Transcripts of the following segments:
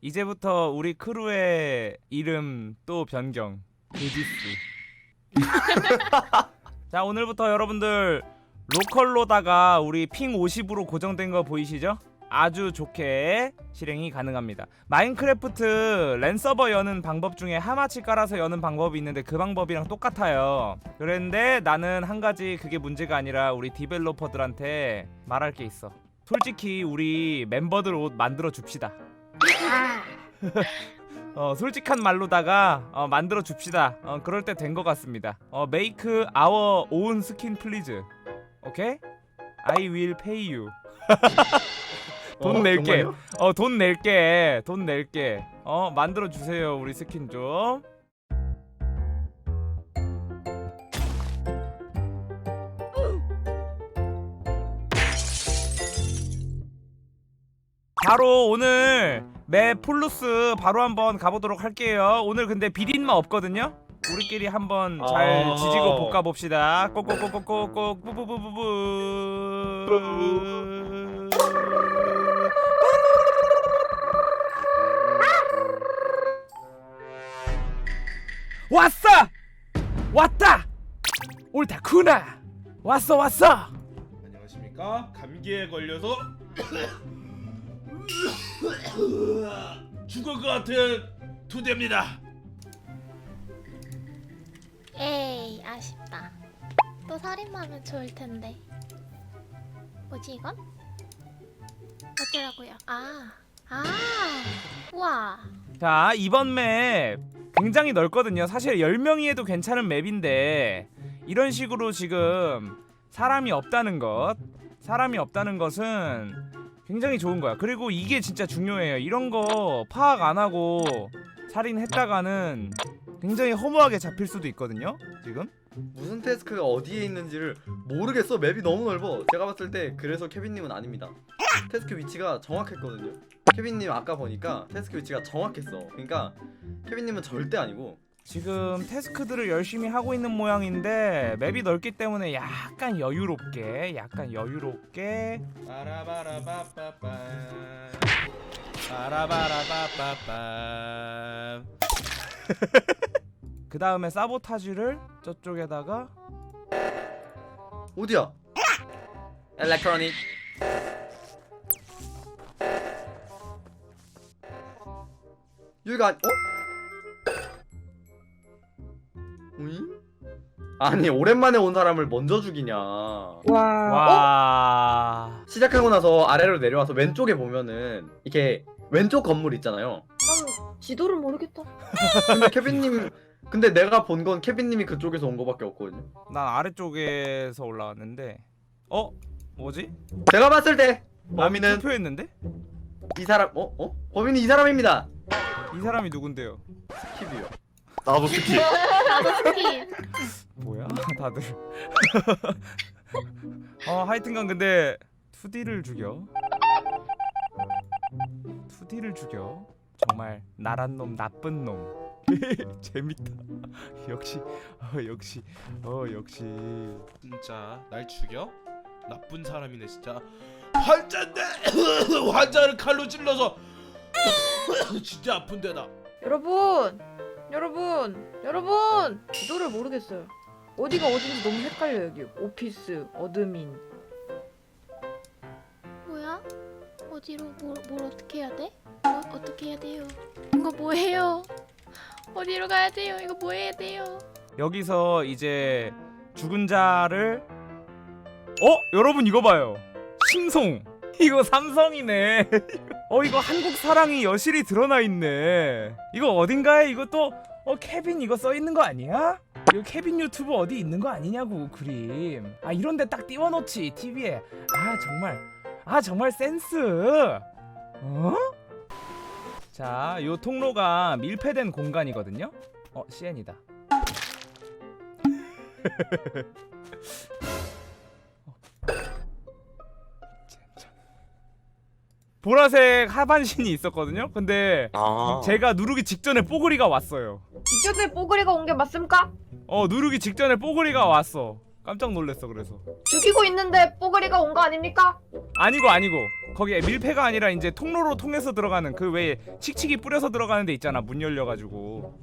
이제부터 우리 크루의 이름 또 변경. 그지스. 자 오늘부터 여러분들 로컬로다가 우리 핑 50으로 고정된 거 보이시죠? 아주 좋게 실행이 가능합니다. 마인크래프트 랜서버 여는 방법 중에 하마치 깔아서 여는 방법이 있는데 그 방법이랑 똑같아요. 그런데 나는 한 가지 그게 문제가 아니라 우리 디벨로퍼들한테 말할 게 있어. 솔직히 우리 멤버들 옷 만들어 줍시다. 어 솔직한 말로다가 어, 만들어 줍시다. 어 그럴 때 된 것 같습니다. 어 메이크 아워 오운 스킨 플리즈. 오케이? I will pay you. 돈 어, 낼게. 정말요? 어 돈 낼게. 돈 낼게. 어 만들어 주세요 우리 스킨 좀. 바로 오늘 맵 폴루스 바로 한번 가보도록 할게요. 오늘 근데 비린맛 없거든요. 우리끼리 한번 잘 아. 지지고 볶아 봅시다. 꼭꼭꼭꼭꼭꼭 뿌뿌뿌뿌뿌. 왔어! 왔다! 옳다구나! 왔어 왔어! 안녕하십니까? 감기에 걸려서 죽을 것 같은 투대입니다. 에이 아쉽다 또 살인마면 좋을 텐데 뭐지 이건? 어쩌라고요? 아, 아, 우와 자 이번 맵 굉장히 넓거든요 사실 10명이 해도 괜찮은 맵인데 이런 식으로 지금 사람이 없다는 것 사람이 없다는 것은 굉장히 좋은 거야. 그리고 이게 진짜 중요해요. 이런 거 파악 안 하고 살인했다가는 굉장히 허무하게 잡힐 수도 있거든요 지금. 무슨 태스크가 어디에 있는지를 모르겠어. 맵이 너무 넓어. 제가 봤을 때 그래서 케빈님은 아닙니다. 태스크 위치가 정확했거든요. 케빈님 아까 보니까 태스크 위치가 정확했어. 그러니까 케빈님은 절대 아니고 지금 태스크들을 열심히 하고 있는 모양인데 맵이 넓기 때문에 약간 여유롭게 약간 여유롭게 빠라바라바빠빠. 빠라바라바빠빰 그 다음에 사보타지를 저쪽에다가 어디야? 엘렉트로닉 여기가 어? 아니 오랜만에 온 사람을 먼저 죽이냐 와. 와 시작하고 나서 아래로 내려와서 왼쪽에 보면은 이렇게 왼쪽 건물 있잖아요 난 지도를 모르겠다. 근데 케빈님 근데 내가 본 건 케빈님이 그쪽에서 온 거밖에 없거든요 난 아래쪽에서 올라왔는데 어? 뭐지? 제가 봤을 때 범인 범인은 투표했는데? 이 사람 어? 어? 범인이 이 사람입니다 이 사람이 누군데요? 킵이요 나도 스키. 나도 스키 뭐야? 다들. 어 하여튼간 근데 2D를 죽여. 2D를 죽여. 정말 나란 놈 나쁜 놈. 재밌다. 역시 어 역시 어 역시. 진짜 날 죽여? 나쁜 사람이네 진짜. 환자인데? 환자를 칼로 찔러서. 진짜 아픈데 나. 여러분, 여러분, 여러분. 지도를 모르겠어요. 어디가 어딘지 너무 헷갈려 여기. 오피스, 어드민. 뭐야? 어디로 뭘, 뭘 어떻게 해야 돼? 뭐, 어떻게 해야 돼요? 이거 뭐예요? 어디로 가야 돼요? 이거 뭐 해야 돼요? 여기서 이제 죽은 자를 어 여러분 이거 봐요 심송 이거 삼성이네 어 이거 한국 사랑이 여실히 드러나 있네. 이거 어딘가에 이거 또어 케빈 이거 써 있는 거 아니야? 이거 케빈 유튜브 어디 있는 거 아니냐고 그림. 아 이런데 딱 띄워놓지 TV에. 아 정말. 아 정말 센스. 어? 자 요 통로가 밀폐된 공간이거든요. 어 CN이다 보라색 하반신이 있었거든요. 근데 아. 제가 누르기 직전에 뽀글이가 왔어요. 이전에 뽀글이가 온 게 맞습니까? 어 누르기 직전에 뽀글이가 왔어. 깜짝 놀랐어 그래서. 죽이고 있는데 뽀글이가 온 거 아닙니까? 아니고 아니고 거기에 밀폐가 아니라 이제 통로로 통해서 들어가는 그 왜 칙칙이 뿌려서 들어가는 데 있잖아 문 열려가지고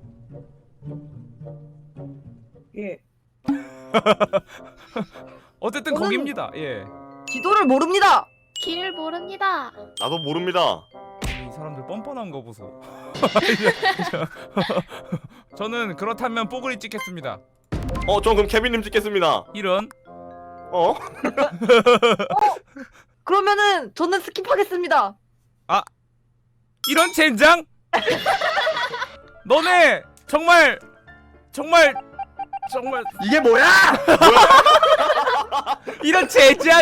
예. 어쨌든 저는- 거기입니다 예 지도를 모릅니다. 길을 모릅니다. 나도 모릅니다. 이 사람들 뻔뻔한 거 보소 저는 그렇다면 뽀글이 찍겠습니다 어, 전 그럼 케빈님 찍겠습니다. 이런 어? 그러면은 저는 스킵하겠습니다. 이런 젠장 너네 정말 정말 정말 이게 뭐야? 이런 젠장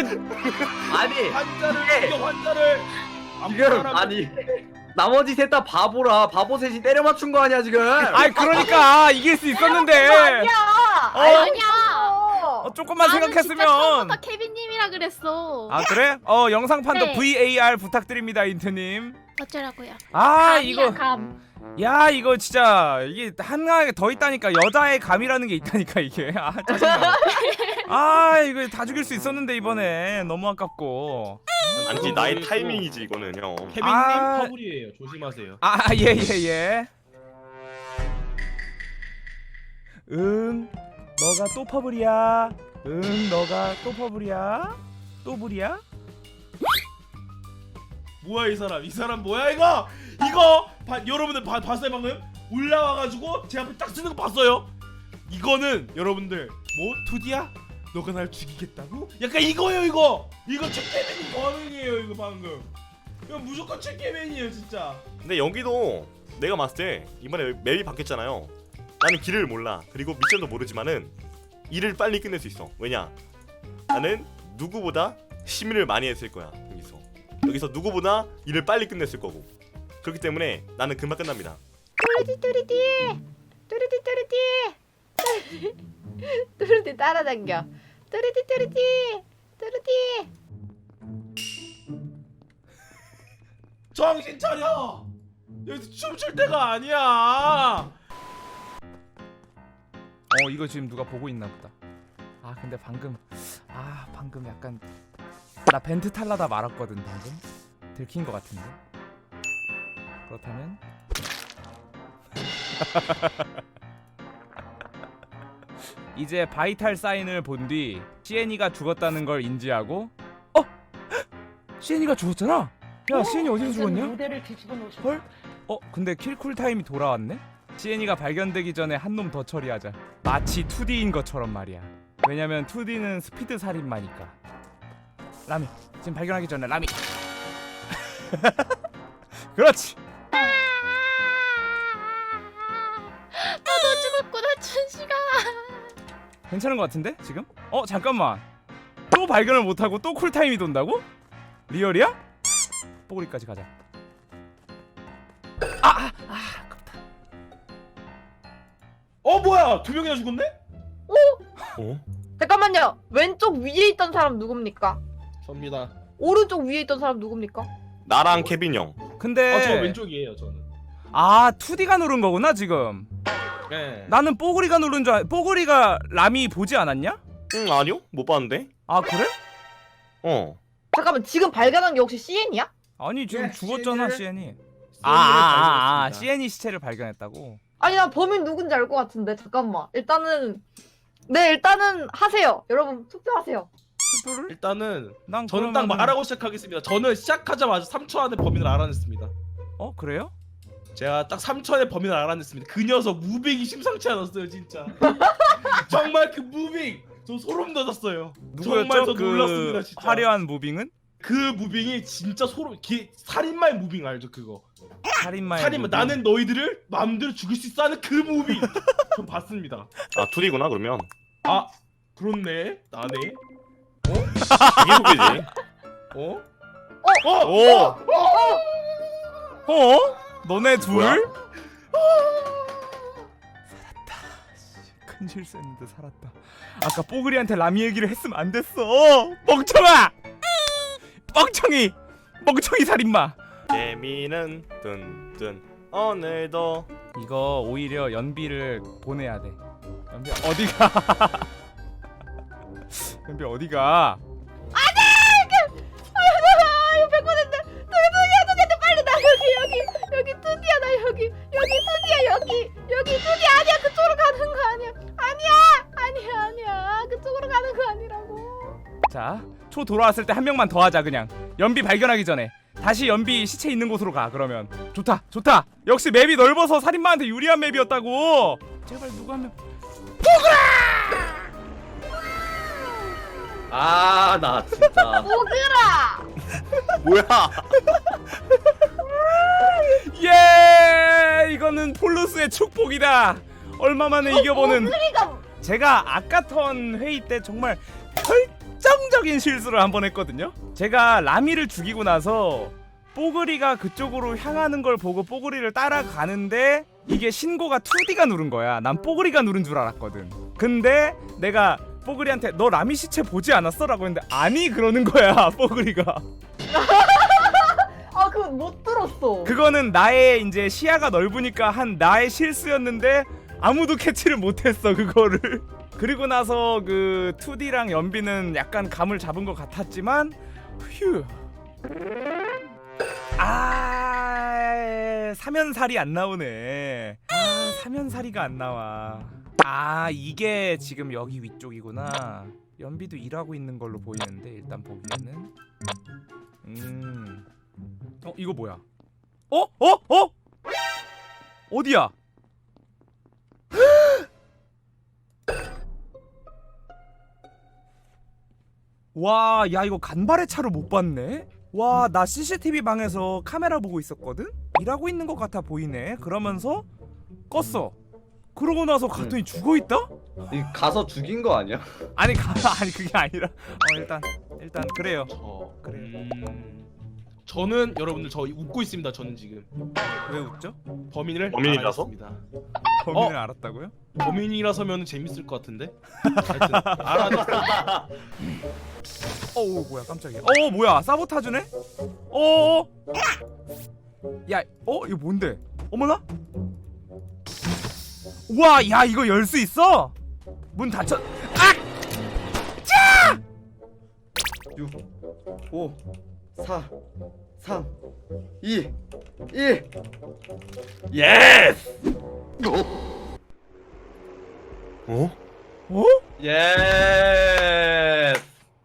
아니 환자를 이게- 죽여 환자를 안 지금 아니 나머지 셋 다 바보라 바보 셋이 때려 맞춘 거 아니야 지금? 아이 그러니까 이길 수 있었는데 아니야. 어? 아니야. 어, 조금만 생각했으면 처음부터 케빈님이라 그랬어. 아 그래? 어 영상 판독 네. VAR 부탁드립니다 인트님 어쩌라고요? 아 감이야, 이거 감. 야 이거 진짜 이게 하나에 더 있다니까. 여자의 감이라는 게 있다니까 이게. 아 짜증나. 아 이거 다 죽일 수 있었는데 이번에. 너무 아깝고. 아니지 나의 타이밍이지 이거는 형. 케빈님 아. 퍼블이에요. 조심하세요. 아 예 예 예. 응 너가 또 퍼블이야? 응 너가 또 퍼블이야? 또 불이야 뭐야 이 사람 이 사람 뭐야 이거 이거 바, 여러분들 봐, 봤어요 방금 올라와가지고 제 앞에 딱 쓰는 거 봤어요 이거는 여러분들 뭐 투디야 너가 날 죽이겠다고 약간 이거요 이거 이거 책개맨이 범인이에요 이거 방금 이거 무조건 책개맨이에요 진짜 근데 여기도 내가 봤을 때 이번에 맵이 바뀌었잖아요. 나는 길을 몰라. 그리고 미션도 모르지만은 일을 빨리 끝낼 수 있어. 왜냐? 나는 누구보다 시민을 많이 했을 거야. 여기서. 누구보다 일을 빨리 끝냈을 거고. 그렇기 때문에 나는 금방 끝납니다. 뚜리디 뚜리디. 뚜리디 뚜리디. 뚜리디 따라당겨. 뚜리디 뚜리디. 뚜리디. 정신 차려! 여기서 춤출 때가 아니야! 어 이거 지금 누가 보고 있나 보다. 아 근데 방금 아 방금 약간 나 벤트 탈라다 말았거든 방금. 들킨 것 같은데. 그렇다면? 이제 바이탈 사인을 본 뒤 시엔이가 죽었다는 걸 인지하고 어? 시엔이가 죽었잖아! 야 시엔이 어디서 죽었냐? 무대를 뒤집어 놓으셨 헐? 어 근데 킬쿨 타임이 돌아왔네? 시엔이가 발견되기 전에 한 놈 더 처리하자. 마치 2D인 것처럼 말이야. 왜냐면 2D는 스피드 살인마니까 라미 지금 발견하기 전에 라미 그렇지 너도 죽었구나 춘식아. 괜찮은 것 같은데 지금? 어 잠깐만 또 발견을 못하고 또 쿨타임이 돈다고? 리얼이야? 뽀글이까지 가자 어 뭐야 두 명이나 죽었네 어? 잠깐만요 왼쪽 위에 있던 사람 누굽니까? 접니다 오른쪽 위에 있던 사람 누굽니까? 나랑 케빈 형. 근데 아저 왼쪽이에요 저는 아 2D가 누른 거구나 지금 네. 나는 뽀글이가 누른 줄 알... 뽀글이가 라미 보지 않았냐? 응 아니요 못 봤는데. 아 그래? 어. 잠깐만 지금 발견한 게 혹시 CN이야? 아니 지금 예, 죽었잖아 CN을 시엔이 아, 아아아 시엔이 시체를 발견했다고 아니 나 범인 누군지 알 것 같은데 잠깐만 일단은 네 일단은 하세요 여러분 투표하세요 투표를? 일단은 난 저는 딱 그러면은- 말하고 시작하겠습니다 저는 시작하자마자 3초 안에 범인을 알아냈습니다 어 그래요? 제가 딱 3초 안에 범인을 알아냈습니다 그 녀석 무빙이 심상치 않았어요 진짜 정말 그 무빙 저 소름 돋았어요 정말 저 누구였죠? 놀랐습니다 그 진짜 화려한 무빙은? 그 무빙이 진짜 소름 기, 살인마의 무빙 알죠 그거 살인마의 살인마 무빙. 나는 너희들을 마음대로 죽일 수 있어 하는 그 무빙 전 봤습니다 아 둘이구나 그러면. 아 그렇네 나네 이게 소개지. 어? 어? 어? 오. 어? 너네 둘? 뭐야? 살았다 씨, 큰 실수했는데 살았다 아까 뽀글이한테 라미 얘기를 했으면 안 됐어 멍청아 멍청이 멍청이 살인마 재미는 뜬뜬 오늘도 이거 오히려 연비를 보내야 돼 연비 어디가 연비 어디가 두디 아니야 그쪽으로 가는 거 아니야 아니야 아니야 아니야 그쪽으로 가는 거 아니라고 자, 초 돌아왔을 때 한 명만 더 하자 그냥. 연비 발견하기 전에. 다시 연비 시체 있는 곳으로 가. 그러면 좋다, 좋다. 역시 맵이 넓어서 살인마한테 유리한 맵이었다고. 제발 누가 한 명. 아 나 진짜 오그라 뭐야? 예, 이거는 폴루스의 축복이다. 얼마 만에 이겨보는. 제가 아까턴 회의 때 정말 결정적인 실수를 한 번 했거든요. 제가 라미를 죽이고 나서 뽀글이가 그쪽으로 향하는 걸 보고 뽀글이를 따라가는데 이게 신고가 2D가 누른 거야. 난 뽀글이가 누른 줄 알았거든. 근데 내가 뽀글이한테 너 라미 시체 보지 않았어? 라고 했는데 아니 그러는 거야 뽀글이가. 아 그거 못 들었어. 그거는 나의 이제 시야가 넓으니까 한 나의 실수였는데 아무도 캐치를 못했어 그거를. 그리고 나서 그 2D랑 연비는 약간 감을 잡은 것 같았지만 휴. 아 사면살이 안 나오네. 아 사면살이가 안 나와. 아 이게 지금 여기 위쪽이구나. 연비도 일하고 있는 걸로 보이는데 일단 보기에는. 음 어 이거 뭐야 어? 어? 어? 어디야? 와, 야 이거 간발의 차로 못 봤네. 와, 나 CCTV 방에서 카메라 보고 있었거든. 일하고 있는 것 같아 보이네. 그러면서 껐어. 그러고 나서 갔더니 죽어 있다? 이 가서 죽인 거 아니야? 아니, 가, 아니 그게 아니라. 어 일단 일단 그래요. 저 그래. 음, 저는 여러분들 저 웃고 있습니다. 저는 지금 왜 웃죠? 범인을 범인이라서? 범인을 알았다고요? 범인이라서면 재밌을 것 같은데. 하여튼 알아냈어. 어우 뭐야 깜짝이야 어 뭐야 사보타주네? 어 어 야, 어 이거 뭔데? 어머나? 우와, 야 이거 열 수 있어? 문 닫혀. 아! 6 5 4 3 2 1 예스! 어? 어? 예스!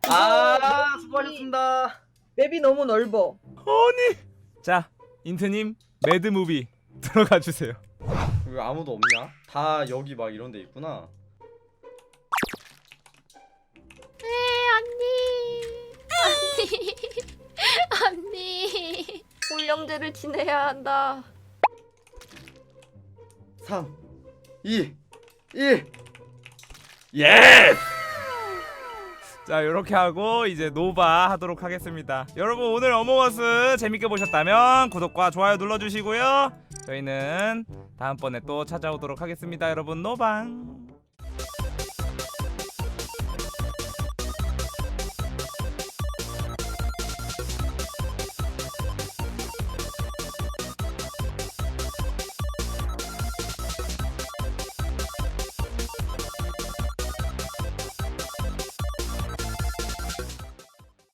아 수고하셨습니다. 맵이 너무 넓어. 아니. 자, 인트님 매드 무비 들어가 주세요. 왜 아무도 없냐? 다 여기 막 이런 데 있구나. 네 언니 언니 언니 훈령제를 지내야 한다. 3 2 1 예스! 자, 이렇게 하고 이제 노바 하도록 하겠습니다. 여러분 오늘 어몽어스 재밌게 보셨다면 구독과 좋아요 눌러주시고요. 저희는 다음번에 또 찾아오도록 하겠습니다. 여러분 노방.